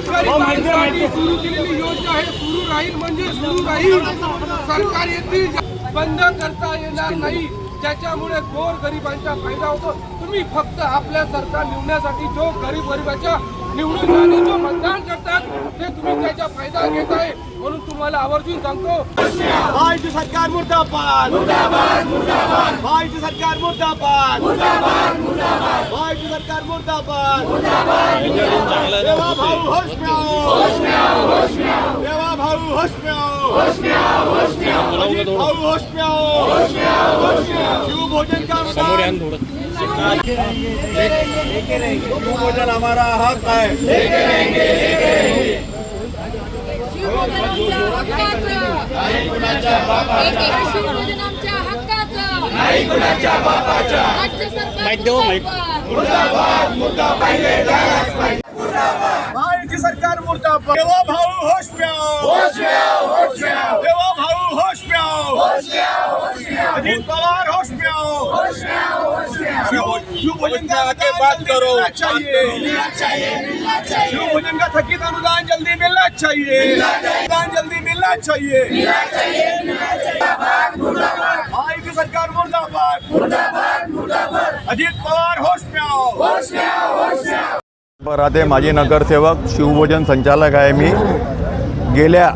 गरिबांसाठी सुरू केलेली योजना आहे. सुरू राहील म्हणजे सुरू राहील. सरकार येथील बंद करता येणार नाही. ज्याच्यामुळे गोर गरिबांचा फायदा होतो. तुम्ही फक्त आपल्या सरकार निवडण्यासाठी जो गरीब गरिबाच्या निवडून जो मतदान करतात ते तुम्ही त्याचा फायदा घेत आहे म्हणून तुम्हाला आवर्जून सांगतो. भाईची सरकार मुर्दाबाद. भाईची सरकार मुर्दाबाद. भाईची सरकार मुर्दाबाद. देवा भाऊ होश में आओ देवा भाऊ होश में आओ भाऊ होश में आओ भोजन का अनुदान। भोजन हमारा हक है। शिवभोजनाच्या हक्काचं नाही कुणाच्या बापाच्या. राज्य सरकार भाईची सरकार मुर्दाबाद। देवा भाऊ होश में आओ होश में आओ होश में आओ देवा भाऊ होश में आओ होश में आओ होश में आओ अजित पवार होश में आओ होश में आओ होश में आओ शिव भोजन का के बात करो. चाहिए मिलना चाहिए मिलना चाहिए. शिव भोजन का थकीत अनुदान जल्दी मिलना चाहिए. अनुदान जल्दी मिलना चाहिए. मिलना चाहिए मिलना चाहिए. भाई की सरकार मुर्दाबाद. मुर्दाबाद मुर्दाबाद. अजित पवार होश में आओ. होश में आओ होश में आओ. राहते माजी नगरसेवक शिवभोजन संचालक आहे मी. गेल्या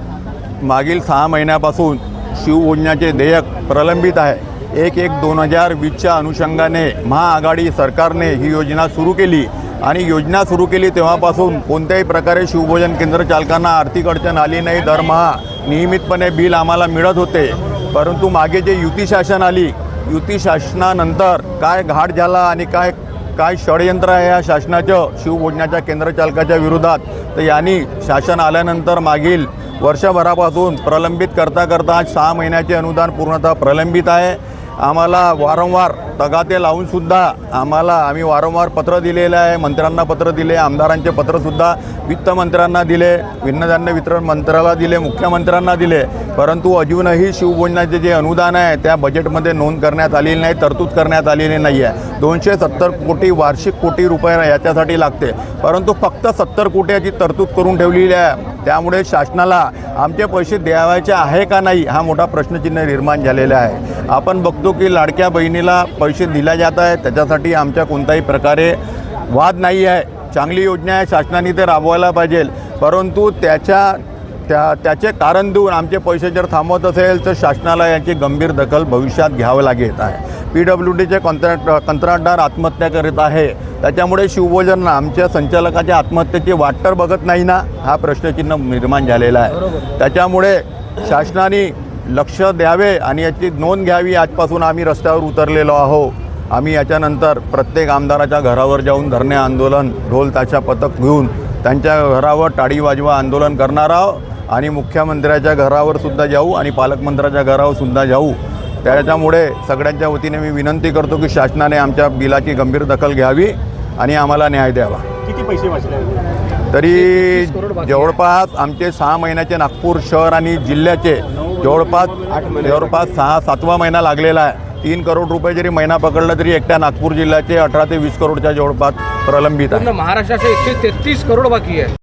मागील सहा महिन्यापासून शिवभोजनाचे देयक प्रलंबित आहे. एक एक दोन हजार वीसच्या अनुषंगाने महाआघाडी सरकारने ही योजना सुरू केली. आणि योजना सुरू केली तेव्हापासून कोणत्याही प्रकारे शिवभोजन केंद्र चालकांना आर्थिक अडचण आली नाही दरमहा नियमितपणे बिल आम्हाला मिळत होते. परंतु मागे जे युती शासन आली युती शासनानंतर काय घाट झाला आणि काय काय षडयंत्र आहे या शासनाचं शिवभोजनाच्या केंद्रचालकाच्या विरोधात? तर यांनी शासन आल्यानंतर मागील वर्षभरापासून प्रलंबित करता करता आज सहा महिन्याचे अनुदान पूर्णतः प्रलंबित आहे. आम्हाला वारंवार तगाते लावूनसुद्धा आम्हाला आम्ही वारंवार पत्र दिलेलं आहे. मंत्र्यांना पत्र दिले आमदारांचे पत्रसुद्धा वित्तमंत्र्यांना दिले भिन्नधान्य वितरण मंत्र्याला दिले मुख्यमंत्र्यांना दिले. परंतु अजूनही शिवभोजनाचे जे अनुदान आहे त्या बजेटमध्ये नोंद करण्यात आलेली नाही तरतूद करण्यात आलेली नाही आहे. दोनशे सत्तर कोटी वार्षिक कोटी रुपये याच्यासाठी लागते. परंतु फक्त सत्तर कोट्याची तरतूद करून ठेवलेली आहे. त्यामुळे शासनाला आमचे पैसे द्यावायचे आहे का नाही हा मोठा प्रश्नचिन्ह निर्माण झालेला आहे. आपण बघतो की लाडक्या बहिणीला पैसे दिले जात आहे त्याच्यासाठी आमच्या कोणत्याही प्रकारे वाद नाही आहे. चांगली योजना आहे शासनाने ते राबवायला पाहिजे. परंतु त्याच्या त्या त्याचे कारण देऊन आमचे पैसे जर थांबवत असेल तर शासनाला याची गंभीर दखल भविष्यात घ्यावं लागेल. आहे पी डब्ल्यू डीचे कॉन्ट्रॅक्ट कंत्राटदार आत्महत्या करीत आहे. त्याच्यामुळे शिवभोजन आमच्या संचालकाच्या आत्महत्येची वाट तर बघत नाही ना हा प्रश्नचिन्ह निर्माण झालेला आहे. त्याच्यामुळे शासनाने लक्ष द्यावे आणि याची नोंद घ्यावी. आजपासून आम्ही रस्त्यावर उतरलेलो आहो आम्ही याच्यानंतर प्रत्येक आमदाराच्या घरावर जाऊन धरणे आंदोलन ढोल ताशा पथक घेऊन त्यांच्या घरावर टाळी वाजवा आंदोलन करणार आहोत. आणि मुख्यमंत्र्याच्या घरावर सुद्धा जाऊ आणि पालकमंत्र्याच्या घरावर सुद्धा जाऊ. त्याच्यामुळे सगळ्यांच्या वतीने मी विनंती करतो की शासनाने आमच्या बिलाची गंभीर दखल घ्यावी आणि आम्हाला न्याय द्यावा. किती पैसे वाचले तरी जवळपास आमचे सहा महिन्याचे नागपूर शहर आणि जिल्ह्याचे जवळपास जवळपास सहा सातवा महिना लागलेला आहे. तीन करोड रुपये जरी महिना पकडला तरी एकट्या नागपूर जिल्ह्याचे अठरा ते वीस करोडच्या जवळपास प्रलंबित आहे. महाराष्ट्राचे एकशे तेहतीस करोड बाकी आहे.